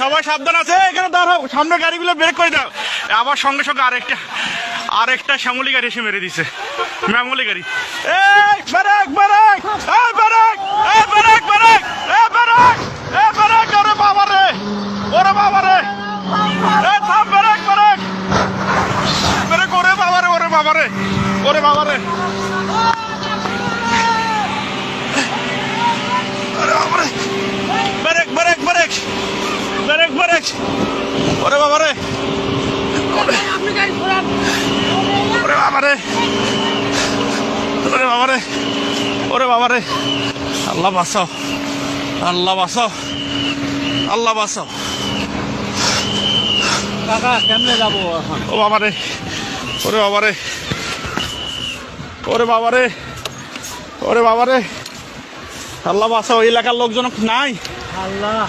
সবাই সাবধান আছে, এখানে দাঁড়াও, সামনে গাড়িগুলো ব্রেক করে দাও। আবার সঙ্গে সঙ্গে আরেকটা আরেকটা শ্যামলি গাড়ি এসে মেরে দিছে ম্যামলি গাড়ি। এই, ব্রেক ব্রেক, এই এই এই এই ওরে বাবা রে, ওরে বাবা রে। এই থাম ওরে বাবা রে, ওরে বাবা রে, ওরে বাবা রে। ব্রেক ব্রেক ওরে বাবা রে। ওরে বাবা রে। ওরে বাবা রে। ওরে বাবা রে। আল্লাহ বাঁচাও। আল্লাহ বাঁচাও। আল্লাহ বাঁচাও। কাকা কেমনে যাব ও বাবা রে। ওরে বাবা রে। ওরে বাবা রে। ওরে বাবা রে। আল্লাহ বাঁচাও। এলাকার লোকজন নাই? আল্লাহ।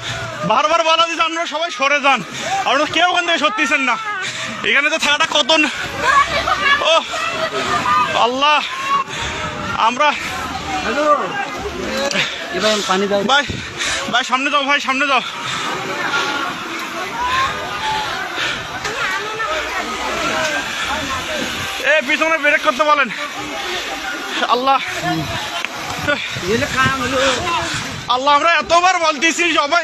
বারবার বলা দিচ্ছে আপনারা সবাই সরে যান। আপনারা কেউ ওখান থেকে সত্যিছেন না। এখানে তো থাকাটা কত ও আল্লাহ আমরা পানি দাও ভাই ভাই সামনে যাও ভাই সামনে যাও। এ পিছনে ব্রেক করতে বলেন। আল্লাহ। আল্লাহ আমরা এতবার বলতেছি সবাই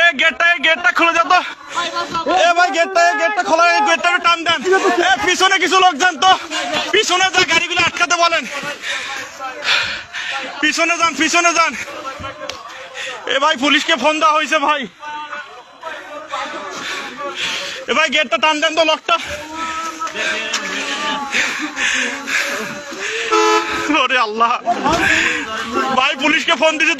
এ গেটটা গেটটা খুলে যা তো। এ গেটটা গেটটা খোলা, এই গেটটা টান দেন। এ, পিছনে কিছু লোক যান তো। পিছনে যা, গাড়িগুলো আটকাতে বলেন। পিছনে যান পিছনে যান। এ ভাই, পুলিশকে ফোন দেওয়া হয়েছে ভাই। এ ভাই, গেটটা টান দেন তো লকটা। আল্লাহ। ভাই, পুলিশকে ফোন দিছে